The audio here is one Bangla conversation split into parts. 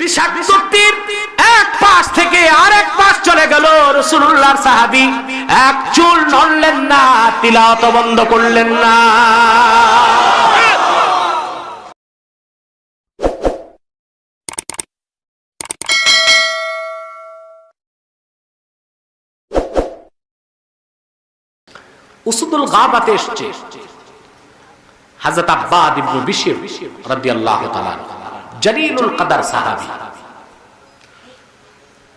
বিষাক্ত তীর। এক পাশ থেকে আরেক পাশ চলে গেল রসুল্লাহর সাহাবি। এক চুল নড়লেন না তিলাওয়াত বন্ধ করলেন না। উসুদুল গাবাতে এসছে। হযরত আব্বাদ ইবনে বিশর রাদিয়াল্লাহু তাআলা জলিলুল কদর সাহাবী।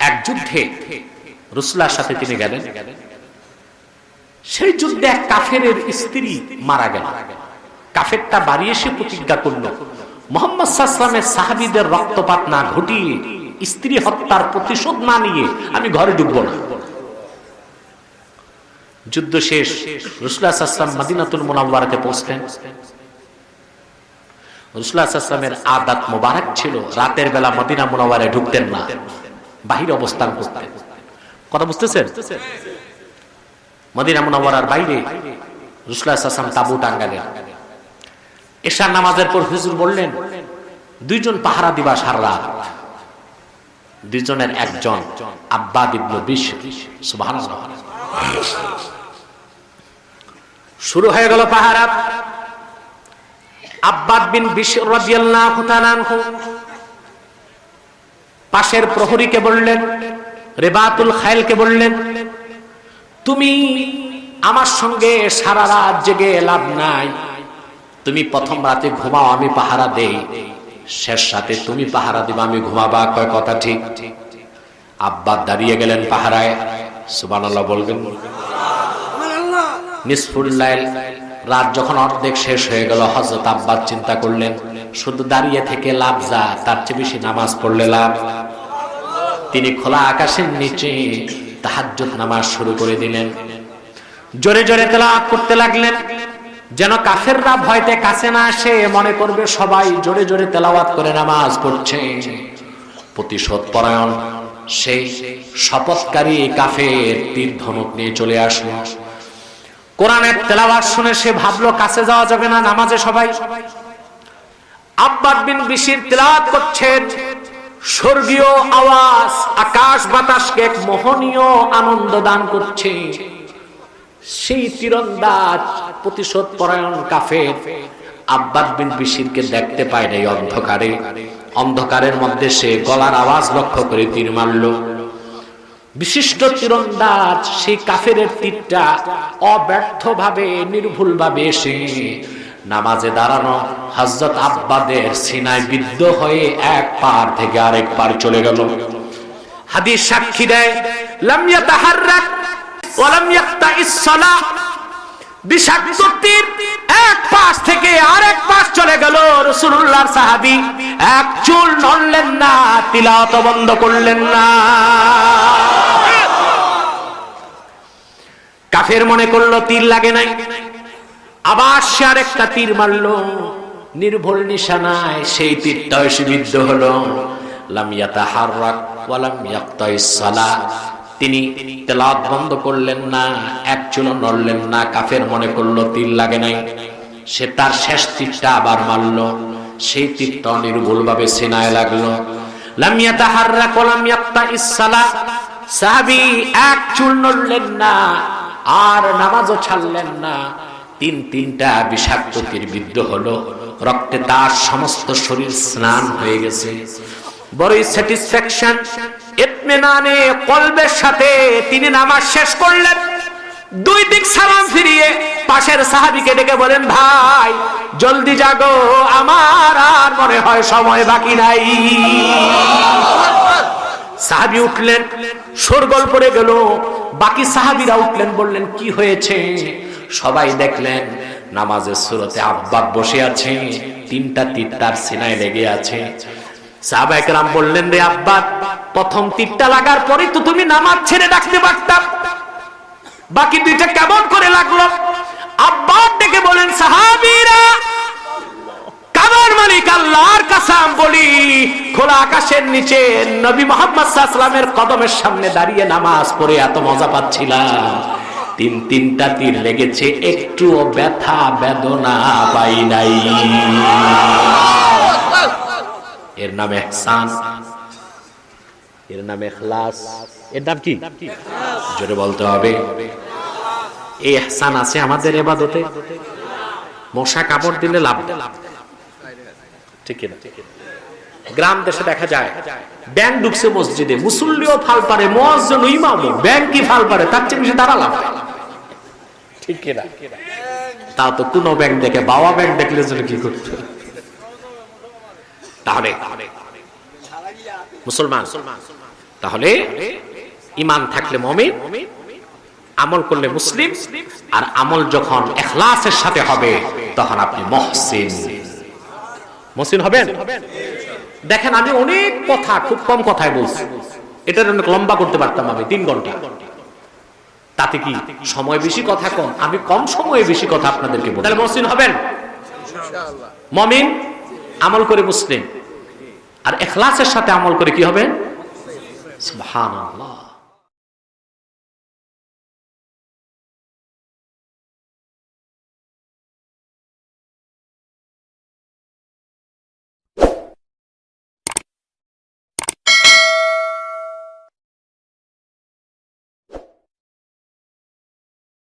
এক যুদ্ধে সাথে তিনি গেলেন। সেই যুদ্ধে এক কাফেরের স্ত্রী মারা গেল। কাফেরটা বাড়ি এসে প্রতিজ্ঞা করল, মোহাম্মদ সাল্লামের সাহাবিদের রক্তপাত না ঘটিয়ে স্ত্রী হত্যার প্রতিশোধ না নিয়ে আমি ঘরে ঢুকবো না। যুদ্ধ শেষ রসুল্লাহাম মদিনাতুল মোনাম্বারাতে পৌঁছলেন। রসুল্লাহামের আদাত মোবারক ছিল, রাতের বেলা মদিনা মোনাওয়ারে ঢুকতেন না, বাহির অবস্থান করতেন। কথা বুঝতেছেন? মদিনা মোনাওয়ারার বাইরে রসুল্লাহাম তাবু এশার নামাজের পর হুজুর বললেন, দুইজন পাহারা দিবা সার রাত। দুইজনের একজন বিশ শুরু হয়ে গেল পাহারা। আব্বাদ বিন পাশের প্রহরীকে বললেন, রেবাতুল খায়লকে বললেন, তুমি আমার সঙ্গে সারা রাত জেগে লাভ নাই। তুমি প্রথম রাতে ঘুমাও, আমি পাহারা দেই। শেষ রাতে তুমি পাহারা দিবা, আমি ঘুমাবা। কয় কথা ঠিক? আব্বাদ দাঁড়িয়ে গেলেন পাহারায়। সুবহানাল্লাহ বলবেন নিসফুল্লাইল রাত যখন অর্ধেক শেষ হয়ে গেল হজরত আব্বাস চিন্তা করলেন, শুধু দাঁড়িয়ে থেকে লাভ যা, তার চেয়ে বেশি নামাজ পড়লে লাভ? তিনি খোলা আকাশের নিচে তাহাজ্জুদ নামাজ শুরু করে দিলেন। জোরে জোরে তেলাওয়াত করতে লাগলেন। যেন কাফেররা ভয়তে কাছে না আসে, মনে করবে সবাই জোরে জোরে তেলাওয়াত করে নামাজ পড়ছে। প্রতিশোধ পরায়ণ, সেই শপথকারী কাফের তীর ধনুক নিয়ে চলে আসলো। কোরআনের তেলাওয়াত শুনে সে ভাবলো, কাছে যাওয়া যাবে না, নামাজে সবাই। আব্বাদ বিন বিশির তেলাওয়াত করছেন স্বর্গীয় আওয়াজ, আকাশ বাতাসকে এক মোহনীয় আনন্দ দান করছে। সেই তীরন্দাজ প্রতিশোধ পরায়ণ কাফের আব্বাদ বিন বিশিরকে দেখতে পায় নাই অন্ধকারে। অন্ধকারের মধ্যে সে গলার আওয়াজ লক্ষ্য করে তীর মারলো। বিশিষ্ট তীরন্দাজ, সেই কাফের তীরটা অব্যর্থভাবে, নির্ভুলভাবে এসে নামাজে দাঁড়ানো হজরত আব্বাদের সিনায় বিদ্ধ হয়ে এক পার থেকে আরেক পার চলে গেল। হাদিস সাক্ষী দেয়, লাম ইয়াতাহাররাক ওয়া লাম ইয়াক্তাইস সালাহ। বিষাক্ত তীর এক পাশ থেকে আরেক রসুল্লাহর সাহাবি এক চুল নড়লেন না, তিলাওয়াত বন্ধ করলেন না। কাফের মনে করল, তীর লাগে নাই। আবার সে আরেকটা তীর মারলো। নির্ভুল নিশানায় সেই তীরটা বিদ্ধ হলো। লাম ইয়াতাহাররাক ওয়া লাম ইয়াক্তাইস তিনি তেলাত বন্ধ করলেন না, এক চুলো নড়লেন না। কাফের মনে করল, তীর লাগে নাই। সে তার শেষ তীরটা আবার মারলো। সেই তীরটা নির্ভুল ভাবে সিনায় লাগল। লাম ইয়াতাহাররাক ওয়া লাম ইয়াক্তাইস সালাহ। সাহাবী এক চুল নড়লেন না, আর নামাজও ছাড়লেন না। তিন তিনটা বিষাক্ত তীর হলো। রক্তে তার সমস্ত শরীর স্নান হয়ে গেছে। বড়ই স্যাটিসফ্যাকশন। ইতমিনানে কলবের সাথে তিনি নামাজ শেষ করলেন। দুই দিক সালাম ফিরিয়ে পাশের সাহাবিকে ডেকে বলেন, ভাই, জলদি জাগো, আমার আর মনে হয় সময় বাকি নাই। সাহাবি উঠলেন সরগল পড়ে গেল। বাকি সাহাবিরা উঠলেন, বললেন, কি হয়েছে? সবাই দেখলেন, নামাজের সুরতে আব্বাক বসে আছে, তিনটা তীর সিনায় লেগে আছে। সাহাবাহাম বললেন, রে আব্বা প্রথম তীরটা লাগার পরে তো তুমি নামাজ ছেড়ে ডাকতে পারতাম। বাকি দুইটা কেমন করে লাগল? আব্বা ডেকে বলেন, সাহাবিরা, কাবার মালিক আল্লাহর কাসাম বলি, খোলা আকাশের নিচে নবী মোহাম্মদ সাল্লামের কদমের সামনে দাঁড়িয়ে নামাজ পড়ে এত মজা পাচ্ছিলাম। তিন তিনটা তীর লেগেছে, একটুও ব্যথা, বেদনা পাই নাই। এর নাম এহসান। এর নাম এখলাস। এর নাম কি? জোরে বলতে হবে। এই এহসান আছে আমাদের এবাদতে। মশা কাপড় দিলে লাভ ঠিক গ্রাম দেশে দেখা যায় ঢুকছে মসজিদে, মুসল্লিও ফাল পারে মহাজন কি ফাল পারে, তার চেয়ে বেশি ঠিক কিনা? তা তো কোন ব্যাংক দেখে, বাবা ব্যাংক দেখলে যেন কি করতে? তাহলে, মুসলমান, তাহলে ইমান থাকলে মমিন আমল করলে মুসলিম আর আমল যখন এখলাসের সাথে হবে তখন আপনি মহসিন। মহসিন হবেন? দেখেন আমি অনেক কথা খুব কম কথায় বলছি। এটার অনেক লম্বা করতে পারতাম আমি তিন ঘণ্টা। তাতে কি সময় বেশি কথা কম? আমি কম সময়ে বেশি কথা আপনাদেরকে বলি। তাহলে মহসিন হবেন? মমিন আমল করে মুসলিম। আর এখলাসের সাথে আমল করে কি হবে? সুবহানাল্লাহ।